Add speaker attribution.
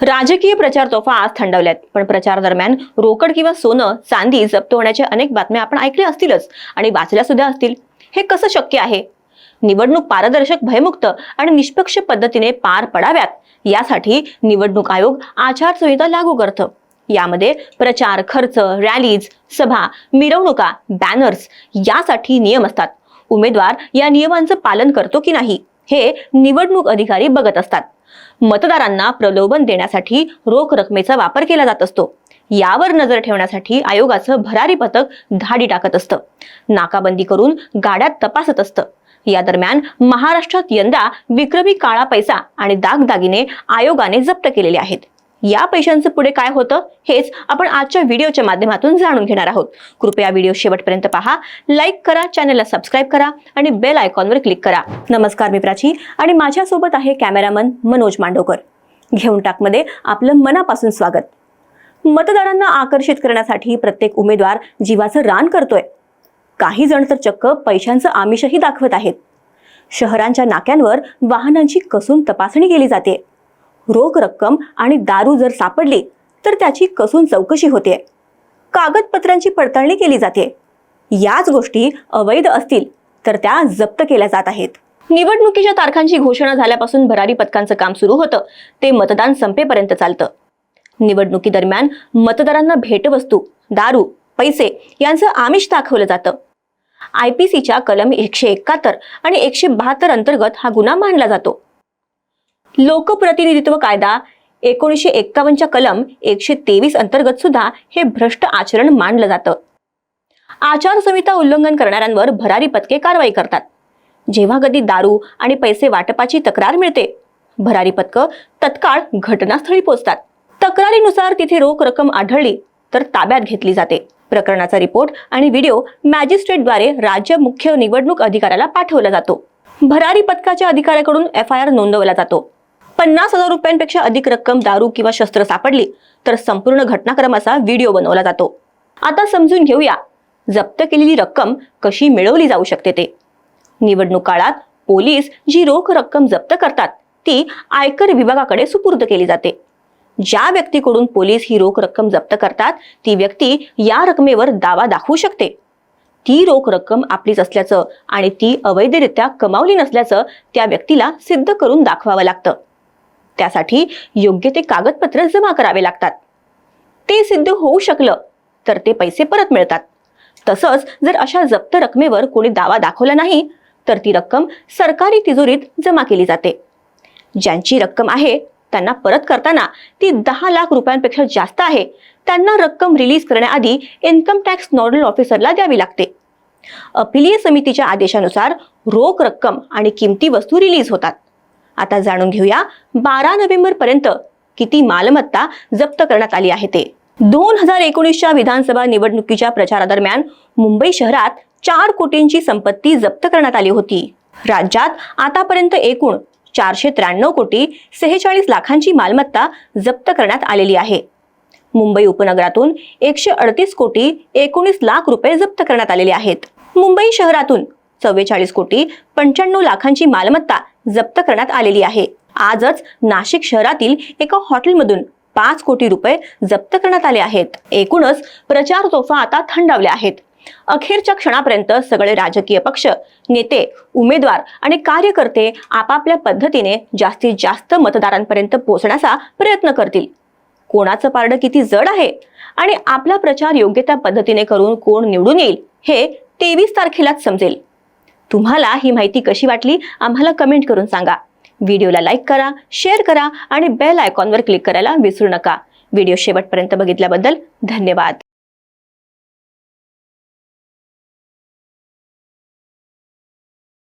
Speaker 1: राजकीय प्रचार तोफा आज थंडवल्यात. पण प्रचार दरम्यान रोकड किंवा सोनं चांदी जप्त होण्याच्या अनेक बातम्या आपण ऐकल्या असतीलच आणि वाचल्या सुद्धा असतील. हे कसं शक्य आहे? निवडणूक पारदर्शक भयमुक्त आणि निष्पक्ष पद्धतीने पार पडाव्यात यासाठी निवडणूक आयोग आचारसंहिता लागू करतं. यामध्ये प्रचार खर्च रॅलीज सभा मिरवणुका बॅनर्स यासाठी नियम असतात. उमेदवार या नियमांचं पालन करतो की नाही हे निवडणूक अधिकारी बघत असतात. मतदारांना प्रलोभन देण्यासाठी रोख रकमेचा वापर केला जात असतो. यावर नजर ठेवण्यासाठी आयोगाचं भरारी पथक धाडी टाकत असतं. नाकाबंदी करून गाड्यात तपासत असतं. या दरम्यान महाराष्ट्रात यंदा विक्रमी काळा पैसा आणि दागदागिने आयोगाने जप्त केलेले आहेत. या पैशांचं पुढे काय होतं हेच आपण आजच्या व्हिडिओच्या माध्यमातून जाणून घेणार आहोत. कृपया व्हिडिओ शेवटपर्यंत पहा. लाईक करा चॅनलला सबस्क्राईब करा आणि बेल आयकॉनवर क्लिक करा. नमस्कार मी प्राची आणि माझ्यासोबत आहे कॅमेरामन मनोज मांडवकर घेऊन टाकमध्ये आपलं मनापासून स्वागत. मतदारांना आकर्षित करण्यासाठी प्रत्येक उमेदवार जीवाचं रान करतोय. काही जण तर चक्क पैशांचं आमिषही दाखवत आहेत. शहरांच्या नाक्यांवर वाहनांची कसून तपासणी केली जाते. रोख रक्कम आणि दारू जर सापडली तर त्याची कसून चौकशी होते? कागदपत्रांची पडताळणी केली जाते. याच गोष्टी अवैध असतील तर त्या जप्त केल्या जात आहेत. निवडणुकीच्या तारखांची घोषणा झाल्यापासून भरारी पथकांचं काम सुरू होतं. ते मतदान संपेपर्यंत चालतं. निवडणुकीदरम्यान मतदारांना भेटवस्तू दारू पैसे यांचं आमिष दाखवलं जातं. आय पी सीच्या कलम एकशे एकाहत्तर आणि एकशे बहात्तर अंतर्गत हा गुन्हा मानला जातो. लोकप्रतिनिधित्व कायदा एकोणीसशे एक्कावन्नच्या कलम एकशे तेवीस अंतर्गत सुद्धा हे भ्रष्ट आचरण मानलं जातं. आचारसंहिता उल्लंघन करणाऱ्यांवर भरारी पथके कारवाई करतात. जेव्हा कधी दारू आणि पैसे वाटपाची तक्रार मिळते भरारी पथकं तत्काळ घटनास्थळी पोहोचतात. तक्रारीनुसार तिथे रोख रक्कम आढळली तर ताब्यात घेतली जाते. प्रकरणाचा रिपोर्ट आणि व्हिडिओ मॅजिस्ट्रेटद्वारे राज्य मुख्य निवडणूक अधिकाऱ्याला पाठवला जातो. भरारी पथकाच्या अधिकाऱ्याकडून एफ आय आर नोंदवला जातो. पन्नास हजार रुपयांपेक्षा अधिक रक्कम दारू किंवा शस्त्र सापडली तर संपूर्ण घटनाक्रमाचा व्हिडिओ बनवला जातो. आता समजून घेऊया जप्त केलेली रक्कम कशी मिळवली जाऊ शकते ते. निवडणूक काळात पोलीस जी रोख रक्कम जप्त करतात ती आयकर विभागाकडे सुपूर्द केली जाते. ज्या व्यक्तीकडून पोलीस ही रोख रक्कम जप्त करतात ती व्यक्ती या रकमेवर दावा दाखवू शकते. ती रोख रक्कम आपलीच असल्याचं आणि ती अवैधरित्या कमावली नसल्याचं त्या व्यक्तीला सिद्ध करून दाखवावं लागतं. त्यासाठी योग्य ते कागदपत्र जमा करावे लागतात. ते सिद्ध होऊ शकलं तर ते पैसे परत मिळतात. तसंच जर अशा जप्त रकमेवर कोणी दावा दाखवला नाही तर ती रक्कम सरकारी तिजोरीत जमा केली जाते. ज्यांची रक्कम आहे त्यांना परत करताना ती दहा लाख रुपयांपेक्षा जास्त आहे. त्यांना रक्कम रिलीज करण्याआधी इन्कम टॅक्स नॉडल ऑफिसरला द्यावी लागते. अपिलीय समितीच्या आदेशानुसार रोख रक्कम आणि किमती वस्तू रिलीज होतात. आता जाणून घेऊया बारा नोव्हेंबर पर्यंत किती मालमत्ता जप्त करण्यात आली आहे ते. दोन हजार एकोणीसच्या विधानसभा निवडणुकीच्या प्रचारादरम्यान मुंबई शहरात चार कोटींची संपत्ती जप्त करण्यात आली होती. राज्यात आतापर्यंत एकूण चारशे त्र्याण्णव कोटी सेहेचाळीस लाखांची मालमत्ता जप्त करण्यात आलेली आहे. मुंबई उपनगरातून एकशे अडतीस कोटी एकोणीस लाख रुपये जप्त करण्यात आलेले आहेत. मुंबई शहरातून चव्वेचाळीस कोटी पंच्याण्णव लाखांची मालमत्ता जप्त करण्यात आलेली आहे. आजच नाशिक शहरातील एका हॉटेलमधून पाच कोटी रुपये जप्त करण्यात आले आहेत. एकूणच प्रचार तोफा आता थंडावल्या आहेत. अखेरच्या क्षणापर्यंत सगळे राजकीय पक्ष नेते उमेदवार आणि कार्यकर्ते आपापल्या पद्धतीने जास्तीत जास्त मतदारांपर्यंत पोहोचण्याचा प्रयत्न करतील. कोणाचं पारडं किती जड आहे आणि आपला प्रचार योग्य त्या पद्धतीने करून कोण निवडून येईल हे तेवीस तारखेलाच समजेल. तुम्हाला ही माहिती कशी वाटली आम्हाला कमेंट करून सांगा. व्हिडिओला लाईक करा शेअर करा आणि बेल आयकॉनवर क्लिक करायला विसरू नका. व्हिडिओ शेवटपर्यंत बघितल्याबद्दल धन्यवाद.